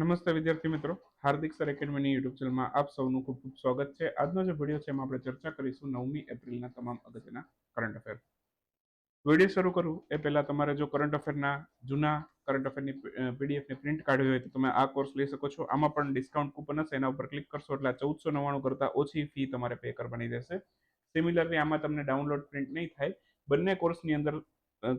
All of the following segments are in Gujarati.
નમસ્તે વિદ્યાર્થી મિત્રો, હાર્દિક સર એકેડમીની યુટ્યુબ ચેનલમાં આપ સૌનું ખૂબ ખૂબ સ્વાગત છે. આજનો જે વીડિયો છે એમાં આપણે ચર્ચા કરીશું નવમી એપ્રિલના તમામ અગત્યના કરંટ અફેર વીડિયો શરૂ કરું એ પહેલાં તમારે જો કરંટ અફેરના જૂના કરંટ અફેરની પીડીએફની પ્રિન્ટ કાઢવી હોય તો તમે આ કોર્સ લઈ શકો છો. આમાં પણ ડિસ્કાઉન્ટ કૂપન હશે, એના ઉપર ક્લિક કરશો એટલે ચૌદસો નવ્વાણું કરતાં ઓછી ફી તમારે પે કરવાની રહેશે. સિમિલરલી આમાં તમને ડાઉનલોડ પ્રિન્ટ નહીં થાય. બંને કોર્સની અંદર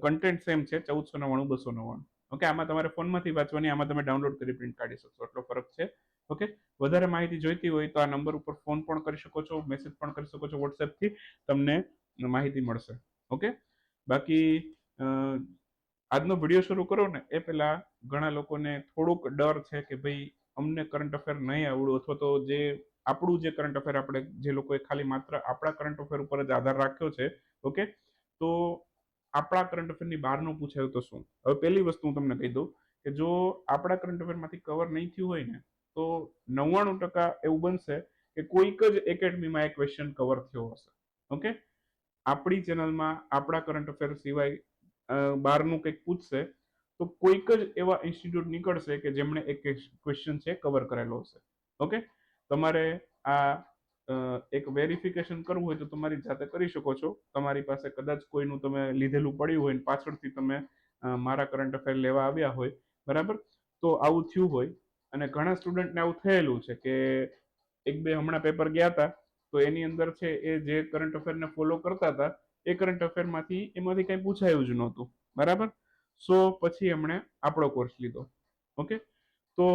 કન્ટેન્ટ સેમ છે, ચૌદસો નવ્વાણું, બસો નવ્વાણું. ઓકે આમાં તમારે ફોનમાંથી વાંચવાની, આમાં તમે ડાઉનલોડ કરી પ્રિન્ટ કાઢી શકશો. એટલો ફરક છે. ઓકે વધારે માહિતી જોઈતી હોય તો આ નંબર ઉપર ફોન પણ કરી શકો છો મેસેજ પણ કરી શકો છો વોટ્સએપથી તમને માહિતી મળશે. ઓકે બાકી આજનો વીડિયો શરૂ કરો ને, એ પહેલાં ઘણા લોકોને થોડુંક ડર છે કે ભાઈ અમને કરંટ અફેર નહીં આવડું, અથવા તો જે આપણું જે કરંટ અફેર આપણે જે લોકોએ ખાલી માત્ર આપણા કરંટ અફેર ઉપર જ આધાર રાખ્યો છે ઓકે તો આપણા કરંટ અફેરની બહારનું પૂછાયું તો શું? હવે પહેલી વસ્તુ હું તમને કહી દઉં કે જો આપણા કરંટ અફેરમાંથી કવર નહીં થયું હોય ને, તો નવ્વાણું ટકા એવું બનશે કે કોઈક જ એકેડમીમાં એક ક્વેશ્ચન કવર થયો હશે. ઓકે? આપણી ચેનલમાં આપણા કરંટ અફેર સિવાય બહારનું કંઈક પૂછશે, તો કોઈક જ એવા ઇન્સ્ટિટ્યૂટ નીકળશે કે જેમણે એક ક્વેશ્ચન છે કવર કરેલો હશે. ઓકે? તમારે આ એક વેરિફિકેશન કરવું હોય તો તમારી જાતે કરી શકો છો. તમારી પાસે કદાચ કોઈનું તમે લીધેલું પડ્યું હોય પાછળથી તમે મારા કરંટ અફેર લેવા આવ્યા હોય, બરાબર? તો આવું થયું હોય અને ઘણા સ્ટુડન્ટને આવું થયેલું છે કે એક બે હમણાં પેપર ગયા હતા તો એની અંદર છે એ જે કરંટ અફેરને ફોલો કરતા હતા એ કરંટ અફેરમાંથી એમાંથી કંઈ પૂછાયું જ નહોતું, બરાબર? સો પછી એમણે આપણો કોર્સ લીધો, ઓકે? તો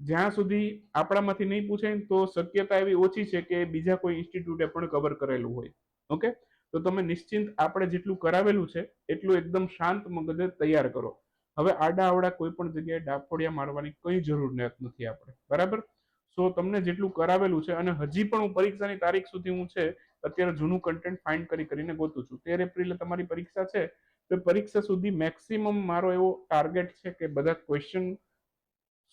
જ્યાં સુધી આપણામાંથી નહીં પૂછાય તો શક્યતા એવી ઓછી છે કે બીજા કોઈ ઇન્સ્ટિટ્યૂટે પણ કવર કરેલું હોય. ઓકે તો તમે નિશ્ચિંત આપણે જેટલું કરાવેલું છે, એટલું એકદમ શાંત મગજે તૈયાર કરો. હવે આડા આવડા કોઈ પણ જગ્યાએ ડાફોડિયા મારવાની કઈ જરૂર નથી આપણે. બરાબર? સો તમને જેટલું કરાવેલું છે અને હજી પણ હું પરીક્ષાની તારીખ સુધી હું છે, અત્યારે જૂનું કન્ટેન્ટ ફાઇન્ડ કરી કરીને ગોતું છું. તેર એપ્રિલે તમારી પરીક્ષા છે, તો પરીક્ષા સુધી મેક્સિમમ મારો એવો ટાર્ગેટ છે કે બધા ક્વેશ્ચન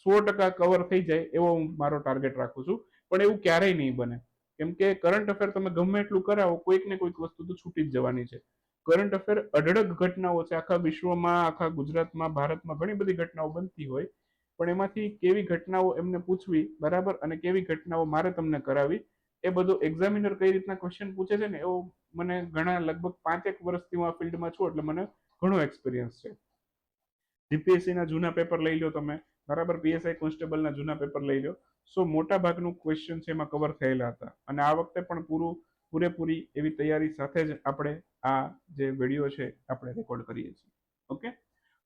સો ટકા કવર થઈ જાય એવો હું મારો ટાર્ગેટ રાખું છું. પણ એવું ક્યારેય નહીં બને. કેમ કે કરંટ અફેર તમે ગમે એટલું કરાવો, કોઈક ને કોઈક વસ્તુ તો છૂટી જ જવાની છે. કરંટ અફેર અઢળક ઘટનાઓ છે. આખા વિશ્વમાં, આખા ગુજરાતમાં, ભારતમાં ઘણી બધી ઘટનાઓ બનતી હોય. પણ એમાંથી કેવી ઘટનાઓ એમને પૂછવી, બરાબર? અને કેવી ઘટનાઓ મારે તમને કરાવી એ બધું એક્ઝામિનર કઈ રીતના ક્વેશ્ચન પૂછે છે ને, એવો મને ઘણા લગભગ પાંચેક વર્ષથી હું આ ફિલ્ડમાં છું, એટલે મને ઘણો એક્સપિરિયન્સ છે. જીપીએસસીના જૂના પેપર લઈ લો તમે. બરાબર પીએસઆઈ કોન્સ્ટેબલના જૂના પેપર લઈ લો સો મોટા ભાગનું ક્વેશ્ચન છે એમાં કવર થયેલા હતા. અને આ વખતે પણ પૂરું, પૂરેપૂરી એવી તૈયારી સાથે જ આપણે આ જે વીડિયો છે, આપણે રેકોર્ડ કરીએ છીએ. ઓકે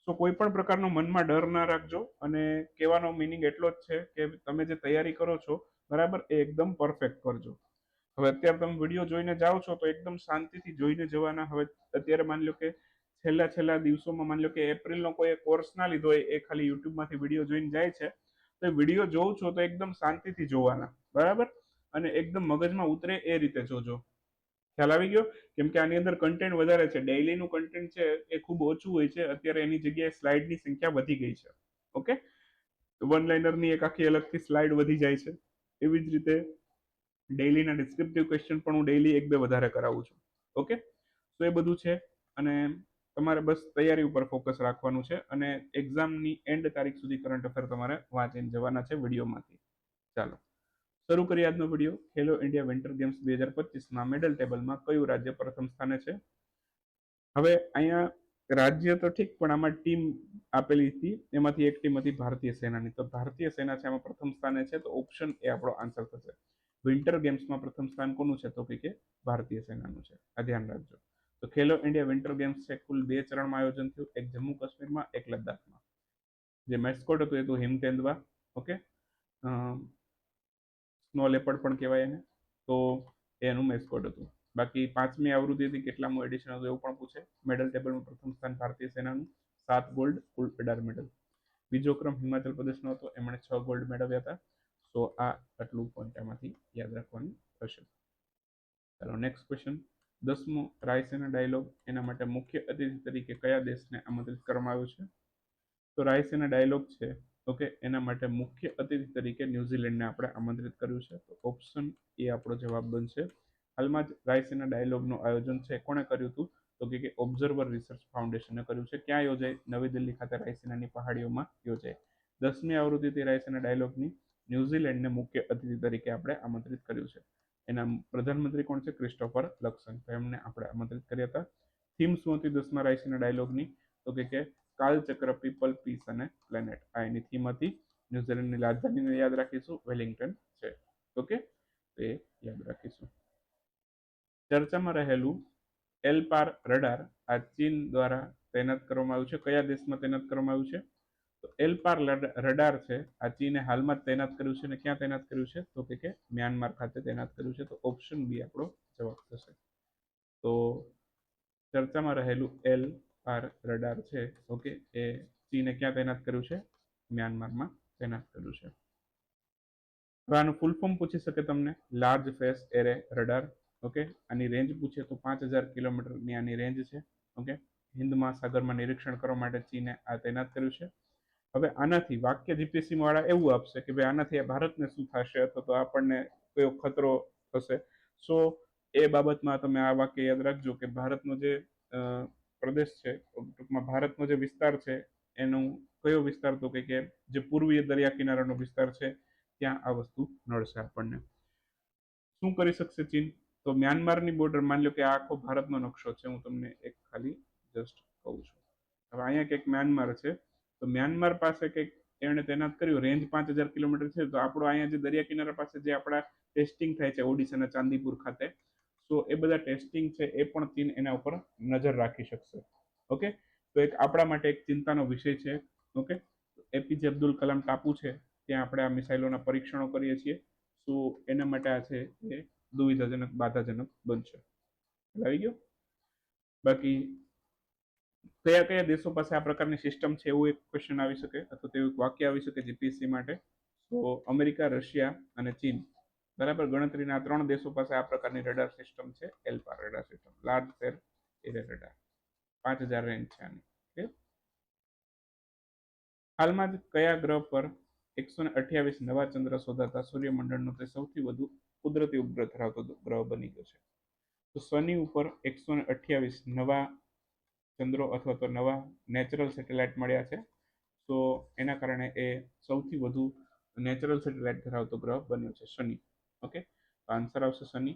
સો કોઈ પણ પ્રકારનો મનમાં ડર ના રાખજો અને કહેવાનો મિનિંગ એટલો જ છે કે તમે જે તૈયારી કરો છો, બરાબર, એ એકદમ પરફેક્ટ કરજો. હવે અત્યારે તમે વીડિયો જોઈને જાઓ છો તો એકદમ શાંતિથી જોઈને જવાના. હવે અત્યારે માની લો કે છેલ્લા છેલ્લા દિવસોમાં માની લો કે એપ્રિલનો કોઈ કોર્સ ના લીધો હોય, એ ખાલી યુટ્યુબમાંથી વીડિયો જોઈને જાય છે. તો વીડિયો જોઉં છો તો એકદમ શાંતિથી જોવાના, બરાબર? અને એકદમ મગજમાં ઉતરે એ રીતે જોજો. ખ્યાલ આવી ગયો? કેમ કે આની અંદર કન્ટેન્ટ વધારે છે. ડેઇલીનું કન્ટેન્ટ છે એ ખૂબ ઓછું હોય છે. અત્યારે એની જગ્યાએ સ્લાઇડની સંખ્યા વધી ગઈ છે. ઓકે? વન લાઇનરની એક આખી અલગથી સ્લાઇડ વધી જાય છે. એવી જ રીતે ડેઇલીના ડિસ્ક્રિપ્ટિવ ક્વેશ્ચન પણ હું ડેઇલી એક બે વધારે કરાવું છું. ઓકે? તો એ બધું છે. અને તમારે બસ તૈયારી ઉપર ફોકસ રાખવાનું છે અને એક્ઝામની એન્ડ તારીખ સુધી કરંટ અફેર તમારે વાંચીને જવાના છે વિડીયોમાંથી. ચાલો. શરૂ કરીએ આજનો video. Khelo India winter games બે હજાર પચીસમાં મેડલ ટેબલમાં કયું રાજ્ય પ્રથમ સ્થાને છે? હવે અહીંયા રાજ્ય તો ઠીક, પણ આમાં ટીમ આપેલી હતી. એમાંથી એક ટીમ હતી ભારતીય સેનાની. તો ભારતીય સેના છે આમાં પ્રથમ સ્થાને છે, તો ઓપ્શન એ આપણો આન્સર થશે. વિન્ટર ગેમ્સમાં પ્રથમ સ્થાન કોનું છે? તો કે ભારતીય સેનાનું છે. આ ધ્યાન રાખજો. તો ખેલો ઇન્ડિયા વિન્ટર ગેમ્સ છે, કુલ બે ચરણમાં આયોજન થયું, એક જમ્મુ કાશ્મીરમાં, એક લદ્દાખમાં. જે મેસ્કોટ હતું એ તો હિમતેન્દવા ઓકે સ્નો લેપડ પણ કહેવાય એને. તો એનું મેસ્કોટ હતું. બાકી પાંચમી આવૃત્તિ હતી, કેટલામું એડિશન હતું એવું પણ પૂછે. મેડલ ટેબલનું પ્રથમ સ્થાન ભારતીય સેનાનું, સાત ગોલ્ડ કુલ અઢાર મેડલ બીજો ક્રમ હિમાચલ પ્રદેશનો હતો, એમણે છ ગોલ્ડ મેળવ્યા હતા. સો આ આટલું પોઈન્ટ આમાંથી યાદ રાખવાનું થશે ચાલો નેક્સ્ટ ક્વેશ્ચન દસમો રાયસેના ડાયલોગ એના માટે મુખ્ય અતિથિ તરીકે કયા દેશને આમંત્રિત કરવામાં આવ્યો છે? તો રાયસેના ડાયલોગ છે, ઓકે, એના માટે મુખ્ય અતિથિ તરીકે ન્યુઝીલેન્ડને આપણે આમંત્રિત કર્યું છે. તો ઓપ્શન એ આપણો જવાબ બનશે. હાલમાં જ રાયસેના ડાયલોગનું આયોજન છે, કોણે કર્યું હતું? તો કે ઓબ્ઝર્વર રિસર્ચ ફાઉન્ડેશને કર્યું છે. ક્યાં યોજાય? નવી દિલ્હી ખાતે રાયસેનાની પહાડીઓમાં યોજાય. દસમી આવૃત્તિ રાયસેના ડાયલોગની ન્યુઝીલેન્ડને મુખ્ય અતિથિ તરીકે આપણે આમંત્રિત કર્યું છે. એના પ્રધાનમંત્રી કોણ છે? Christopher Luxon. તો એમને આપણે આમંત્રિત કર્યા હતા. થીમ શું હતી દસમા રાયસીના ડાયલોગની? તો કે કે કાલચક્ર પીપલ, પીસ અને પ્લેનેટ. આ એની થીમ હતી. ન્યુઝીલેન્ડની રાજધાનીને યાદ રાખીશું. વેલિંગ્ટન છે. ઓકે તે યાદ રાખીશું. ચર્ચામાં રહેલું એલપાર રડાર આ ચીન દ્વારા તૈનાત કરવામાં આવ્યું છે. કયા દેશમાં તૈનાત કરવામાં આવ્યું છે? તો એલપાર રડાર છે. આ ચીને હાલમાં જ તૈનાત કર્યું છે અને ક્યાં તૈનાત કર્યું છે? તો કે મ્યાનમાર ખાતે તૈનાત કર્યું છે. તો ઓપ્શન બી આપણો જવાબ થશે. તો ચર્ચામાં રહેલું એલ આર રડાર છે. ઓકે એ ચીને ક્યાં તૈનાત કર્યું છે? મ્યાનમારમાં તૈનાત કર્યું છે. હવે આનું ફૂલ ફોર્મ પૂછી શકે તમને. Large face array radar okay આની રેન્જ પૂછે તો પાંચ હજાર કિલોમીટરની આની રેન્જ છે ઓકે હિન્દ મહાસાગરમાં નિરીક્ષણ કરવા માટે ચીને આ તૈનાત કર્યું છે. હવે આનાથી વાક્ય જીપીએસસી વાળા એવું આપશે કે, ભાઈ આનાથી ભારતને શું થશે અથવા તો આપણને કયો ખતરો થશે? સો, એ બાબતમાં તમે આ વાક્ય યાદ રાખજો કે ભારતનો જે પ્રદેશ છે, ટૂંકમાં ભારતનો જે વિસ્તાર છે, એનું કયો વિસ્તાર તો કે જે પૂર્વીય દરિયા કિનારાનો વિસ્તાર છે, ત્યાં આ વસ્તુ નડશે આપણને. શું કરી શકશે ચીન? તો મ્યાનમારની બોર્ડર, માની લો કે આ આખો ભારતનો નકશો છે, હું તમને એક ખાલી જસ્ટ કહું છું. હવે અહીંયા કંઈક મ્યાનમાર છે તો મ્યાનમાર પાસે કંઈક એણે તૈનાત કર્યું, રેન્જ પાંચ હજાર કિલોમીટર છે, તો આપણો અહીંયા જે દરિયા કિનારા પાસે જે આપણા ટેસ્ટિંગ થાય છે ઓડિશાના ચાંદીપુર ખાતે, તો એ બધા ટેસ્ટિંગ છે એ પણ ચીન એના ઉપર નજર રાખી શકશે. ઓકે? તો એક આપણા માટે એક ચિંતાનો વિષય છે. ઓકે? એપીજે અબ્દુલ કલામ ટાપુ છે, ત્યાં આપણે આ મિસાઇલોના પરીક્ષણો કરીએ છીએ. સો એના માટે આ છે એ દુવિધાજનક, બાધાજનક બનશે. આવી ગયો? બાકી કયા કયા દેશો પાસે આ પ્રકારની સિસ્ટમ છે એવું એક ક્વેશ્ચન આવી શકે અથવા તેવું એક વાક્ય આવી શકે જીપીએસસી માટે. તો અમેરિકા, રશિયા અને ચીન. બરાબર? ગણતરીના ત્રણ દેશો પાસે આ પ્રકારની રડાર સિસ્ટમ છે. LPAR radar system large fair array radar પાંચ હજાર રેન્જ છે આની. હાલમાં જ કયા ગ્રહ પર એકસો ને અઠ્યાવીસ નવા ચંદ્ર શોધાતા સૂર્યમંડળનો તે સૌથી વધુ કુદરતી ઉપગ્રહ ધરાવતો ગ્રહ બની ગયો છે. તો શનિ ઉપર એકસો ને અઠ્યાવીસ નવા ચંદ્રો અથવા તો નવા નેચરલ સેટેલાઇટ મળ્યા છે. તો એના કારણે એ સૌથી વધુ નેચરલ સેટેલાઇટ ધરાવતો ગ્રહ બન્યો છે શનિ. ઓકે આન્સર આવશે શનિ.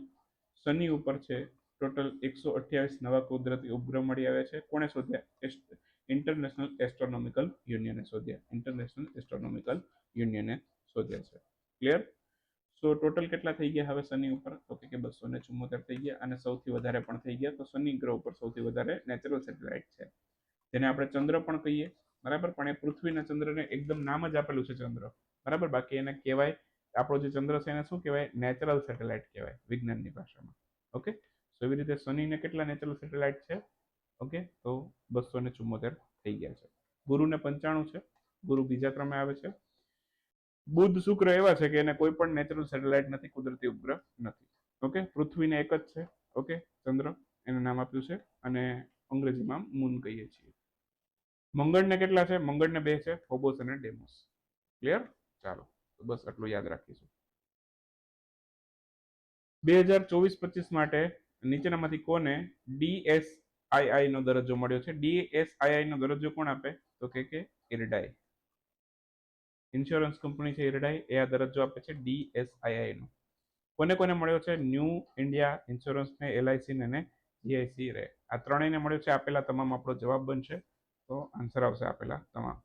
શનિ ઉપર છે ટોટલ એકસો અઠ્યાવીસ નવા કુદરતી ઉપગ્રહ મળી આવ્યા છે. કોણે શોધ્યા? ઇન્ટરનેશનલ એસ્ટ્રોનોમિકલ યુનિયને શોધ્યા. ઇન્ટરનેશનલ એસ્ટ્રોનોમિકલ યુનિયને શોધ્યા છે. ક્લિયર સો ટોટલ કેટલા થઈ ગયા હવે શનિ ઉપર? તો કે બસો ને ચુમ્મોતેર થઈ ગયા અને સૌથી વધારે પણ થઈ ગયા. તો શનિ ગ્રહ ઉપર સૌથી વધારે નેચરલ સેટેલાઇટ છે. જેને આપણે ચંદ્ર પણ કહીએ, બરાબર? પણ એ પૃથ્વીના ચંદ્રને એકદમ નામ જ આપેલું છે ચંદ્ર. બરાબર? બાકી એને કહેવાય, આપણો જે ચંદ્ર છે એને શું કહેવાય? નેચરલ સેટેલાઇટ કહેવાય, વિજ્ઞાનની ભાષામાં. ઓકે? તો એવી રીતે શનિને કેટલા નેચરલ સેટેલાઇટ છે? ઓકે? તો બસો ને ચુમ્મોતેર થઈ ગયા છે. ગુરુને પંચાણું છે. ગુરુ બીજા ક્રમે આવે છે. બુધ શુક્ર એવા છે કે એને કોઈ પણ નેચરલ સેટેલાઇટ નથી, કુદરતી ઉપગ્રહ નથી. ઓકે પૃથ્વીને એક જ છે. ઓકે ચંદ્ર, એનું નામ આપ્યું છે. અને અંગ્રેજીમાં મૂન કહીએ છીએ. મંગળને કેટલા છે? મંગળને બે છે ફોબોસ અને ડેમોસ ક્લિયર ચાલો. તો બસ આટલું યાદ રાખીશું. બે હજાર ચોવીસ પચીસ માટે નીચેનામાંથી કોને ડીએસઆઈઆઈ નો દરજ્જો મળ્યો છે? ડીએસઆઈઆઈ નો દરજ્જો કોણ આપે? તો કે કે ઇરડાઈ ઇન્સ્યોરન્સ કંપની છે ઇરડાઈ એ આ દરજ્જો આપે છે ડીએસઆઈઆઈનો કોને કોને મળ્યો છે? ન્યૂ ઇન્ડિયા ઇન્સ્યોરન્સ ને એલઆઈસી ને જીઆઈસી રે. આ ત્રણેયને મળ્યો છે, આપેલા તમામ આપણો જવાબ બનશે. તો આન્સર આવશે આપેલા તમામ.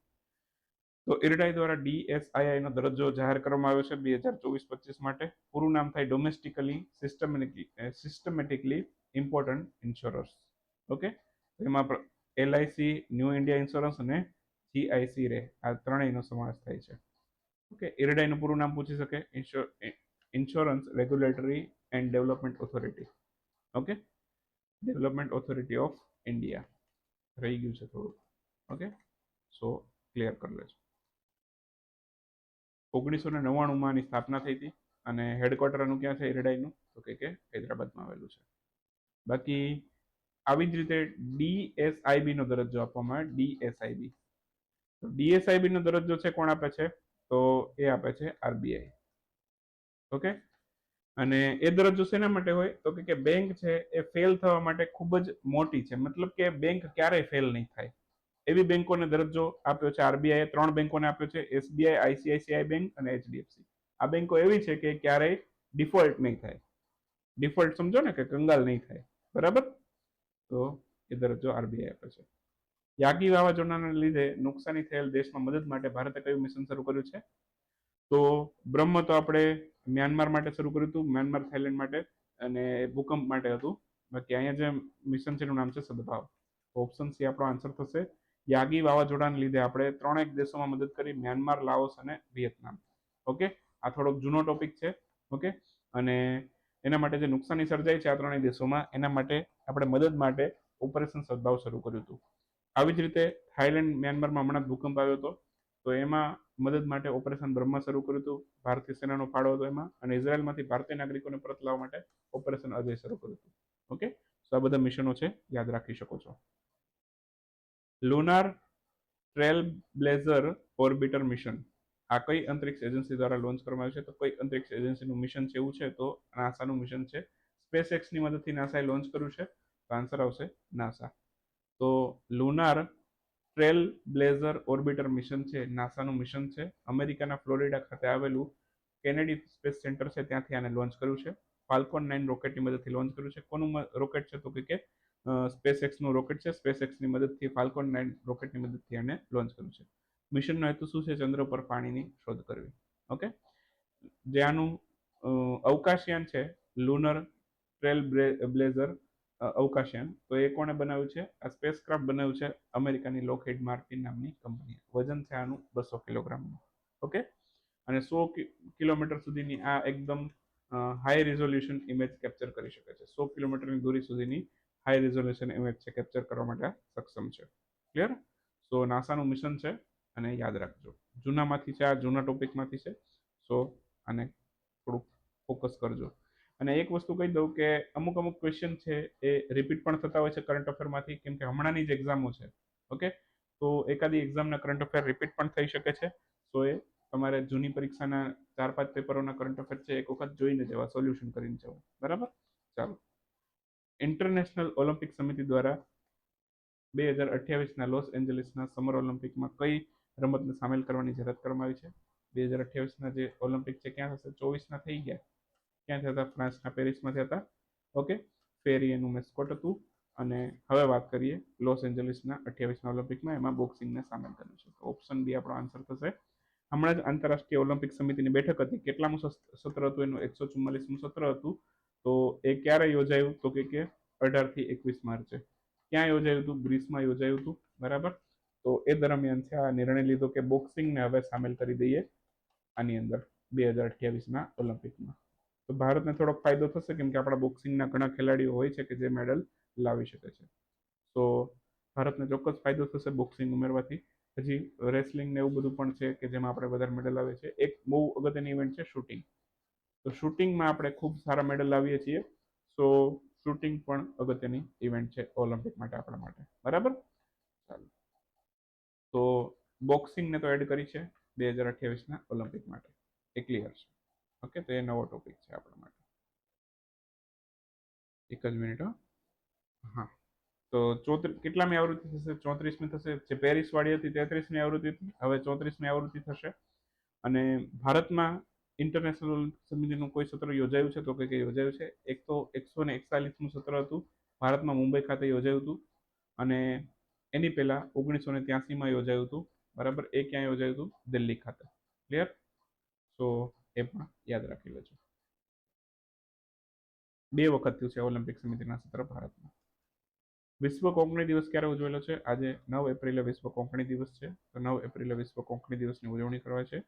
તો ઇરડાઈ દ્વારા ડીએસઆઈઆઈ નો દરજ્જો જાહેર કરવામાં આવ્યો છે બે હજાર ચોવીસ પચીસ માટે. પૂરું નામ થાય domestically systematically systematically important insurers okay? એમાં એલઆઈસી ન્યૂ ઇન્ડિયા ઇન્સ્યોરન્સ અને જીઆઈસી રે. આ ત્રણેયનો સમાવેશ થાય છે. ઓકે ઇરડાઈનું પૂરું નામ પૂછી શકે? Insurance regulatory and development authority okay? Development authority of India રહી ગયું છે થોડું. ઓકે? સો ક્લિયર કરી લેજો. ઓગણીસો ને નવ્વાણુંમાં આની સ્થાપના થઈ હતી અને હેડક્વાર્ટર આનું ક્યાં છે? ઇરડાઈનું તો કે હૈદરાબાદમાં આવેલું છે. બાકી, આવી જ રીતે ડીએસઆઈબી નો દરજ્જો આપવામાં આવે ડીએસઆઈબી તો ડીએસઆઈબી નો દરજ્જો છે કોણ આપે છે? તો એ આપે છે આરબીઆઈ. ઓકે? અને એ દરજ્જો શેના માટે હોય? તો કે બેંક છે એ ફેલ થવા માટે ખૂબ જ મોટી છે. મતલબ કે બેંક ક્યારેય ફેલ નહીં થાય. એવી બેંકોને દરજ્જો આપ્યો છે. આરબીઆઈ ત્રણ બેંકોને આપ્યો છે. એસબીઆઈ, આઈસીઆઈસીઆઈ બેંક અને એચડીએફસી. આ બેંકો એવી છે કે ક્યારેય ડિફોલ્ટ નહીં થાય. ડિફોલ્ટ સમજો ને કે કંગાલ નહીં થાય. બરાબર? તો એ દરજ્જો આરબીઆઈ આપે છે. યાગી વાવાઝોડાના લીધે નુકસાની થયેલ દેશમાં મદદ માટે ભારતે કયું મિશન શરૂ કર્યું છે? તો બ્રહ્મ તો આપણે મ્યાનમાર માટે શરૂ કર્યું હતું, મ્યાનમાર થાઈલેન્ડ માટે અને ભૂકંપ માટે હતું. બાકી અહીંયા જે મિશન છે એનું નામ છે સદભાવ. ઓપ્શન સી આપણો આન્સર થશે. યાગી વાવાઝોડાને લીધે આપણે ત્રણેક દેશોમાં મદદ કરી મ્યાનમાર, લાઓસ અને વિયેતનામ. ઓકે? આ થોડોક જૂનો ટોપિક છે. ઓકે? અને એના માટે જે નુકસાની સર્જાઈ છે આ ત્રણેય દેશોમાં, એના માટે આપણે મદદ માટે ઓપરેશન સદભાવ શરૂ કર્યું હતું. આવી જ રીતે થાઈલેન્ડ, મ્યાનમારમાં હમણાં ભૂકંપ આવ્યો હતો. તો એમાં મદદ માટે ઓપરેશન બ્રહ્મા શરૂ કર્યું હતું. ભારતીય સેનાનો ફાળો હતો એમાં અને ઇઝરાયલમાંથી ભારતીય નાગરિકોને પરત લાવવા માટે ઓપરેશન અજય શરૂ કર્યું હતું. ઓકે? તો આ બધા મિશનો છે, યાદ રાખી શકો છો. Lunar trailblazer orbiter mission. આ કઈ અંતરિક્ષ એજન્સી દ્વારા લોન્ચ કરવામાં આવ્યું છે? તો કઈ અંતરિક્ષ એજન્સીનું મિશન છે એવું છે, તો નાસાનું મિશન છે. સ્પેસ એક્સની મદદથી નાસાએ લોન્ચ કર્યું છે. તો આન્સર આવશે નાસા. તો lunar trail blazer orbiter mission છે, નાસાનું મિશન છે. અમેરિકાના ફ્લોરિડા ખાતે આવેલું કેનેડી સ્પેસ સેન્ટર છે, ત્યાંથી આને લોન્ચ કર્યું છે. ફાલ્કોન નાઇન રોકેટની મદદથી લોન્ચ કર્યું છે. કોનું રોકેટ છે તો કે સ્પેસ એક્સનું રોકેટ છે. સ્પેસ એક્સની મદદથી ફાલ્કોન નાઇન રોકેટની મદદથી આને લોન્ચ કર્યું છે. મિશનનો હેતુ શું છે? ચંદ્ર પર પાણીની શોધ કરવી. ઓકે? જે આનું અવકાશયાન છે, લુનર ટ્રેલ બ્લેઝર અવકાશયાન તો એ કોણે બનાવ્યું છે? આ સ્પેસક્રાફ્ટ બનાવ્યું છે અમેરિકાની લોકહેડ માર્ટિન નામની કંપનીએ. વજન છે આનું બસો કિલોગ્રામનું. ઓકે? અને સો કિલોમીટર સુધીની આ એકદમ હાઈ રિઝોલ્યુશન ઇમેજ કેપ્ચર કરી શકે છે. સો કિલોમીટરની દૂરી સુધીની હાઈ રિઝોલ્યુશન ઇમેજ છે કેપ્ચર કરવા માટે સક્ષમ છે. ક્લિયર સો નાસાનું મિશન છે અને યાદ રાખજો. જૂનામાંથી છે આ, જૂના ટોપિકમાંથી છે. સો આને થોડુંક ફોકસ કરજો. અને એક વસ્તુ કહી દઉં કે અમુક અમુક ક્વેશ્ચન છે એ રિપીટ પણ થતા હોય છે કરંટ અફેરમાંથી કેમ કે હમણાંની જ એક્ઝામો છે ઓકે તો એકાદી એક્ઝામના કરંટ અફેર રિપીટ પણ થઈ શકે છે. સો એ તમારે જૂની પરીક્ષાના ચાર પાંચ પેપરોના કરંટ અફેર છે એક વખત જોઈને જવા સોલ્યુશન કરીને જવા. બરાબર? ચાલો. ઇન્ટરનેશનલ ઓલિમ્પિક સમિતિ દ્વારા બે હજાર અઠ્યાવીસના લોસ એન્જલિસના સમર ઓલિમ્પિકમાં કઈ રમતને સામેલ કરવાની જાહેરાત કરવામાં આવી છે? બે હજાર અઠ્યાવીસના જે ઓલિમ્પિક છે, ક્યાં થશે? ચોવીસના થઈ ગયા. ક્યાં થયા હતા? ફ્રાન્સના પેરિસમાં થયા હતા. ઓકે. ફેરી એનું મેસ્કોટ હતું. અને હવે વાત કરીએ લોસ એન્જલિસના અઠ્યાવીસના ઓલિમ્પિકમાં. એમાં બોક્સિંગને સામેલ કર્યું છે. તો ઓપ્શન બી આપણો આન્સર થશે. હમણાં જ આંતરરાષ્ટ્રીય ઓલિમ્પિક સમિતિની બેઠક હતી. કેટલામું સત્ર હતું? એનું એકસો ચુમ્માલીસમું સત્ર હતું. તો એ ક્યારે યોજાયું? તો કે કે અઢારથી એકવીસ માર્ચે. ક્યાં યોજાયું હતું? ગ્રીસમાં યોજાયું હતું. બરાબર? તો એ દરમિયાન છે આ નિર્ણય લીધો કે બોક્સિંગને હવે સામેલ કરી દઈએ આની અંદર બે હજાર અઠ્યાવીસના ઓલિમ્પિકમાં. તો ભારતને થોડોક ફાયદો થશે કેમ કે આપણા બોક્સિંગના ઘણા ખેલાડીઓ હોય છે કે જે મેડલ લાવી શકે છે. તો ભારતને ચોક્કસ ફાયદો થશે બોક્સિંગ ઉમેરવાથી. હજી રેસલિંગ ને એવું બધું પણ છે કે જેમાં આપણે વધારે મેડલ આવે છે એક બહુ અગત્યની ઇવેન્ટ છે શૂટિંગ તો શૂટિંગમાં આપણે ખૂબ સારા મેડલ લાવીએ છીએ. સો શૂટિંગ પણ અગત્યની ઇવેન્ટ છે ઓલિમ્પિક માટે આપણા માટે. બરાબર? ચાલો. તો બોક્સિંગને તો એડ કરી છે બે હજાર અઠ્યાવીસના ઓલિમ્પિક માટે. એ ક્લિયર છે. ઓકે, તો એ નવો ટોપિક છે આપણા માટે. એક જ મિનિટ હા. તો ચોત્રીસ કેટલામી આવૃત્તિ થશે? ચોત્રીસમી થશે. જે પેરિસ વાળી હતી, તેત્રીસમી આવૃત્તિ હતી. હવે ચોત્રીસમી આવૃત્તિ થશે. અને ભારતમાં ઇન્ટરનેશનલ સમિતિનું કોઈ સત્ર યોજાયું છે? તો કે યોજાયું છે? એક તો એકસો ને એકતાલીસમું સત્ર હતું. ભારતમાં મુંબઈ ખાતે યોજાયું હતું. અને એની પહેલાં ઓગણીસો ને ત્યાસીમાં યોજાયું હતું. બરાબર? એ ક્યાં યોજાયું હતું? દિલ્હી ખાતે. ક્લિયર સો એ પણ યાદ રાખી લેજો બે વખત થયું છે ઓલિમ્પિક સમિતિના સત્ર ભારતમાં. વિશ્વ કોંકણી દિવસ ક્યારે ઉજવેલો છે? આજે નવ એપ્રિલે વિશ્વ કોંકણી દિવસ છે. તો નવ એપ્રિલે વિશ્વ કોંકણી દિવસની ઉજવણી કરવા છે.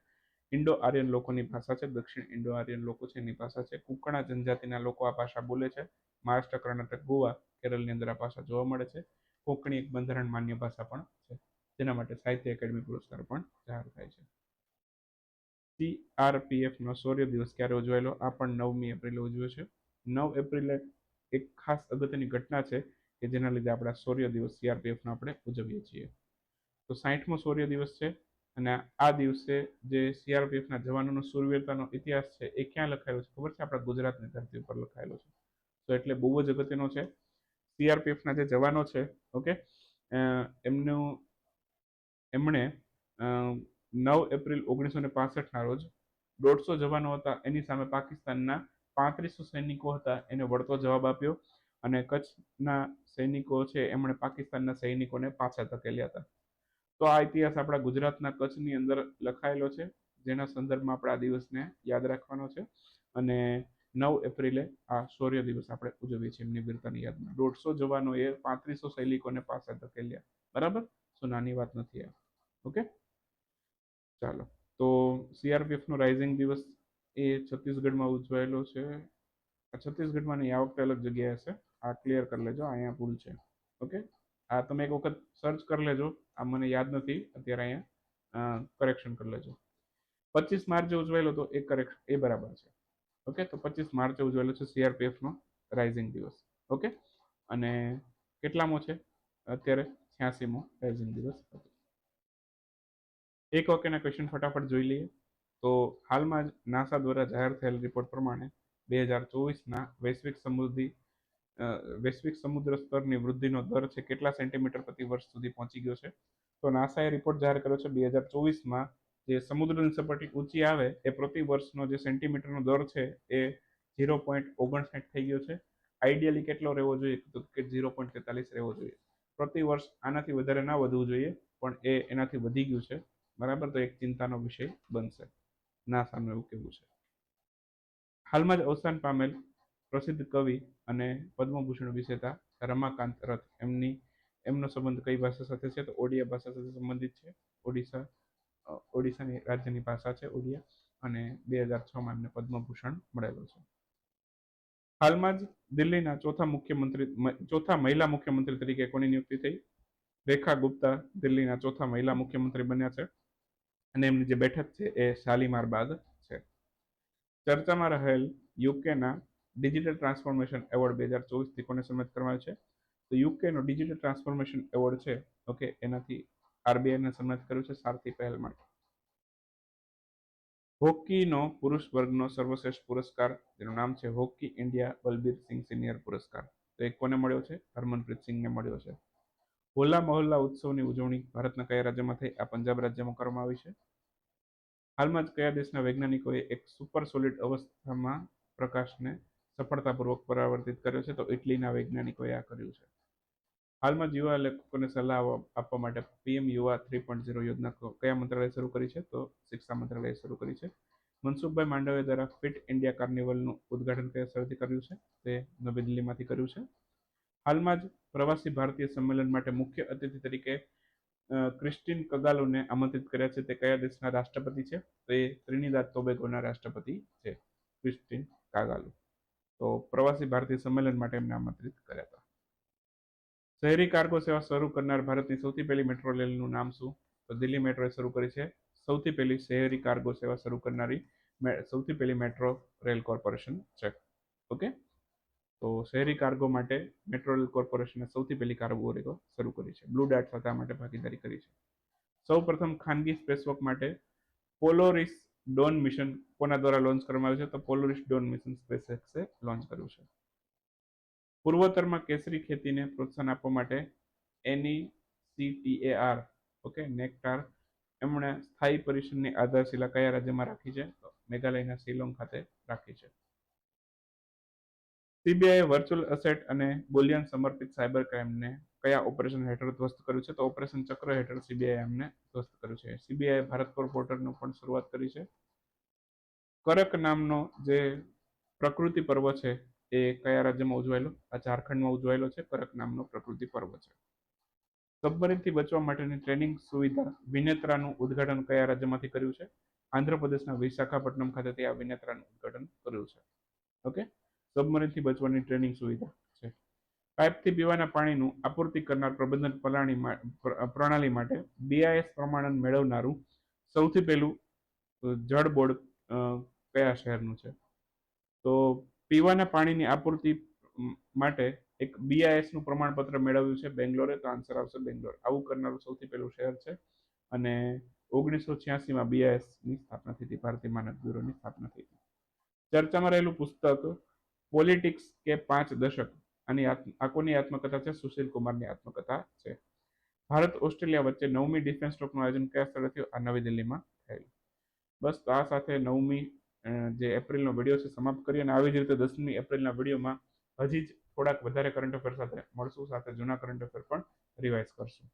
ઇન્ડો આર્યન લોકોની ભાષા છે. દક્ષિણ ઇન્ડો આર્યન લોકો છે એની ભાષા છે. કુકણા જનજાતિના લોકો આ ભાષા બોલે છે. મહારાષ્ટ્ર, કર્ણાટક, ગોવા, કેરળની અંદર આ ભાષા જોવા મળે છે. કોંકણી એક બંધારણ માન્ય ભાષા પણ છે. જેના માટે સાહિત્ય એકેડમી પુરસ્કાર પણ જાહેર થાય છે. સીઆરપીએફ નો શૌર્ય દિવસ ક્યારે ઉજવાયેલો? આ પણ નવમી એપ્રિલે ઉજવ્યો છે. નવ એપ્રિલે એક ખાસ અગત્યની ઘટના છે કે જેના લીધે આપણા શૌર્ય દિવસ સીઆરપીએફનો આપણે ઉજવીએ છીએ. તો સાહીઠમો શૌર્ય દિવસ છે અને આ દિવસે જે સીઆરપીએફના જવાનોનો સુરવીરતાનો ઇતિહાસ છે એ ક્યાં લખાયેલો છે? ખબર છે? આપણા ગુજરાતની ધરતી ઉપર લખાયેલો છે. તો એટલે બહુ જ અગત્યનો છે. સીઆરપીએફના જે જવાનો છે, ઓકે એમનું, એમણે નવ એપ્રિલ ઓગણીસો ને પાસઠના રોજ દોઢસો જવાનો હતા. એની સામે પાકિસ્તાનના પાંત્રીસો સૈનિકો હતા. એને વળતો જવાબ આપ્યો અને કચ્છના સૈનિકો છે, એમણે પાકિસ્તાનના સૈનિકોને પાછા ધકેલ્યા હતા. તો આ ઇતિહાસ આપણા ગુજરાતના કચ્છની અંદર લખાયેલો છે, જેના સંદર્ભમાં આપણે આ દિવસને યાદ રાખવાનો છે. અને નવ એપ્રિલે આ શૌર્ય દિવસ આપણે ઉજવીએ છીએ એમની વીરતાની યાદમાં. દોઢસો જવાનોએ પાંત્રીસો સૈનિકોને પાછા ધકેલ્યા. બરાબર? સો નાની વાત નથી આ. ઓકે? ચાલો. તો સીઆરપીએફ નો રાઇઝિંગ દિવસ એ છત્તીસગઢમાં ઉજવાયેલો છે. છત્તીસગઢમાં નહીં આ વખતે અલગ જગ્યાએ છે આ ક્લિયર કરી લેજો. અહીંયા ભૂલ છે. ઓકે? આ તમે એક વખત સર્ચ કરી લેજો. આ મને યાદ નથી. અત્યારે અહીંયા કરેક્શન કરી લેજો. પચીસ માર્ચે ઉજવાયેલો તો એ કરેક્ટ એ બરાબર છે. ઓકે? તો પચીસ માર્ચે ઉજવાયેલો છે સીઆરપીએફનો રાઇઝિંગ દિવસ. ઓકે? અને કેટલામો છે? અત્યારે છ્યાસીમો રાઇઝિંગ દિવસ હતો. એક વાક્યના ક્વેશ્ચન ફટાફટ જોઈ લઈએ. તો હાલમાં જ નાસા દ્વારા જાહેર થયેલ રિપોર્ટ પ્રમાણે બે હજાર ચોવીસના વૈશ્વિક સમૃદ્ધિ વૈશ્વિક સમુદ્ર સ્તરની વૃદ્ધિનો દર છે કેટલા સેન્ટીમીટર પ્રતિ વર્ષ સુધી પહોંચી ગયો છે? તો નાસાએ રિપોર્ટ જાહેર કર્યો છે બે હજાર ચોવીસમાં જે સમુદ્રની સપાટી ઊંચી આવે એ પ્રતિ વર્ષનો જે સેન્ટીમીટરનો દર છે એ ઝીરો પોઈન્ટ ઓગણસાઠ થઈ ગયો છે. આઈડિયલી કેટલો રહેવો જોઈએ? તો કે ઝીરો પોઈન્ટ તેતાલીસ રહેવો જોઈએ. પ્રતિ વર્ષ આનાથી વધારે ના વધવું જોઈએ, પણ એ એનાથી વધી ગયું છે. બરાબર? તો એક ચિંતાનો વિષય બનશે. નાસાનું એવું કેવું છે? હાલમાં જ અવસાન પામેલ પ્રસિદ્ધ કવિ અને પદ્મભૂષણ વિજેતા રમાકાંત રથ. એમની, એમનો સંબંધ કઈ ભાષા સાથે છે? તો ઓડિયા ભાષા સાથે સંબંધિત છે. ઓડિશા ઓડિશાની રાજ્યની ભાષા છે ઓડિયા અને બે હજાર છમાં એમને પદ્મભૂષણ મળેલો છે. હાલમાં જ દિલ્હીના ચોથા મુખ્યમંત્રી ચોથા મહિલા મુખ્યમંત્રી તરીકે કોની નિયુક્તિ થઈ? રેખા ગુપ્તા દિલ્હીના ચોથા મહિલા મુખ્યમંત્રી બન્યા છે. અને એમની જે બેઠક છે એ શાલીમાર બાગ છે. ચર્ચામાં રહેલ યુકેના ડિજિટલ ટ્રાન્સફોર્મેશન એવોર્ડ બે હજાર ચોવીસથી કોને સન્માનિત કરવામાં છે? તો યુકેનો ડિજિટલ ટ્રાન્સફોર્મેશન એવોર્ડ છે, ઓકે, એનાથી આરબીઆઈને સન્માનિત કર્યું છે સારથી પહેલ માટે. હોકીનો પુરુષ વર્ગનો સર્વશ્રેષ્ઠ પુરસ્કાર જેનું નામ છે hockey India Balbir Singh senior પુરસ્કાર. તો એ કોને મળ્યો છે? હરમનપ્રીત સિંહને મળ્યો છે. હોલા મહોલ્લા ઉત્સવની ઉજવણી ભારતના કયા રાજ્યમાં થઈ, આ પંજાબ રાજ્યમાં કરવામાં આવી છે? હાલમાં જ કયા દેશના વૈજ્ઞાનિકોએ એક સુપર સોલિડ અવસ્થામાં પ્રકાશને સફળતાપૂર્વક પરાવર્તિત કર્યો છે? તો ઇટલીના વૈજ્ઞાનિકોએ આ કર્યું છે. હાલમાં જ યુવા લેખકોને સલાહ આપવા માટે પીએમ યુવા થ્રી પોઈન્ટ ઝીરો યોજના કયા મંત્રાલય શરૂ કરી છે? તો શિક્ષા મંત્રાલયે શરૂ કરી છે. મનસુખભાઈ માંડવે દ્વારા ફિટ ઇન્ડિયા કાર્નિવલનું ઉદ્ઘાટન કયા સ્થળથી કર્યું છે? તે નવી દિલ્હીમાંથી કર્યું છે. હાલમાં જ પ્રવાસી ભારતીય સંમેલન માટે મુખ્ય અતિથિ તરીકે ક્રિસ્ટિન કગાલોને આમંત્રિત કર્યા છે. તે કયા દેશના રાષ્ટ્રપતિ છે? તો એ ત્રિનિદાદ ટોબેગોના રાષ્ટ્રપતિ છે, ક્રિસ્ટીન કાગાલો. તો પ્રવાસી ભારતીય સંમેલન માટે એમને આમંત્રિત કર્યા હતા. શહેરી કાર્ગો સેવા શરૂ કરનાર ભારતની સૌથી પહેલી મેટ્રો રેલનું નામ શું? તો દિલ્હી મેટ્રોએ શરૂ કરી છે. સૌથી પહેલી શહેરી કાર્ગો સેવા શરૂ કરનારી સૌથી પહેલી મેટ્રો રેલ કોર્પોરેશન છે. ઓકે? તો શહેરી કાર્ગો માટે મેટ્રો રેલ કોર્પોરેશને સૌથી પહેલી કાર્ગો રેલો શરૂ કરી છે. બ્લુ ડાર્ટ સાથે માટે ભાગીદારી કરી છે. સૌ પ્રથમ ખાનગી સ્પેસવોક માટે પોલોરિસ ડોન મિશન કોના દ્વારા લોન્ચ કરવામાં આવ્યું છે? તો પોલોરિસ ડોન મિશન સ્પેસએક્સે લોન્ચ કર્યું છે. પૂર્વોત્તરમાં કેસરી ખેતીને પ્રોત્સાહન આપવા માટે એની સીટીએઆર ઓકે નેકટાર એમણે સ્થાયી પરિષદની આધારશિલા કયા રાજ્યમાં રાખી છે? તો મેઘાલયના શિલોંગ ખાતે રાખી છે. સીબીઆઈ વર્ચ્યુઅલ અસેટ અને બુલિયન સમર્પિત સાયબર ક્રાઇમને કયા ઓપરેશન હેઠળ ધ્વસ્ત કર્યું છે? તો ઓપરેશન ચક્ર હેઠળ સીબીઆઈ એમને ધ્વસ્ત કર્યું છે. સીબીઆઈ ભારત પર પોર્ટલનું પણ શરૂઆત કરી છે. કરક નામનો જે પ્રકૃતિ પર્વ છે એ કયા રાજ્યમાં ઉજવાયેલો? આ ઝારખંડમાં ઉજવાયેલો છે. કરક નામનો પ્રકૃતિ પર્વ છે. સબમરીનથી બચવા માટેની ટ્રેનિંગ સુવિધા વિનેત્રાનું ઉદ્ઘાટન કયા રાજ્યમાંથી કર્યું છે? આંધ્રપ્રદેશના વિશાખાપટ્ટનમ ખાતેથી આ વિનેત્રાનું ઉદ્ઘાટન કર્યું છે. ઓકે? સબમરીનથી બચવાની ટ્રેનિંગ સુવિધા છે. પાઇપથી પીવાના પાણીનું આપૂર્તિ કરનાર પ્રબંધન પ્રણાલી પ્રણાલી માટે બીઆઈએસ પ્રમાણન મેળવનારું સૌથી પહેલું જળ બોર્ડ કયા શહેરનું છે? તો પીવાના પાણીની આપૂર્તિ માટે એક બીઆઈએસનું પ્રમાણપત્ર મેળવ્યું છે બેંગ્લોરે, તો આન્સર આવશે બેંગ્લોર. આવું કરનારું સૌથી પહેલું શહેર છે અને ઓગણીસો છ્યાસીમાં બીઆઈએસની સ્થાપના થઈ હતી, ભારતીય માનક બ્યુરોની સ્થાપના થઈ હતી. ચર્ચામાં રહેલું પુસ્તક પોલિટિક્સ કે પાંચ દશક. આની આત્મ- આ કોની આત્મકથા છે? સુશીલ કુમારની આત્મકથા છે. ભારત, ઓસ્ટ્રેલિયા વચ્ચે નવમી ડિફેન્સ સ્ટોકનું આયોજન કયા સ્થળે થયું? આ નવી દિલ્હીમાં થયેલું. બસ આ સાથે નવમી જે એપ્રિલનો વીડિયો છે, સમાપ્ત કરીએ અને આવી જ રીતે દસમી એપ્રિલના વિડીયોમાં હજી જ થોડાક વધારે કરંટ અફેર સાથે મળશું. સાથે જૂના કરંટ અફેર પણ રિવાઇઝ કરશું.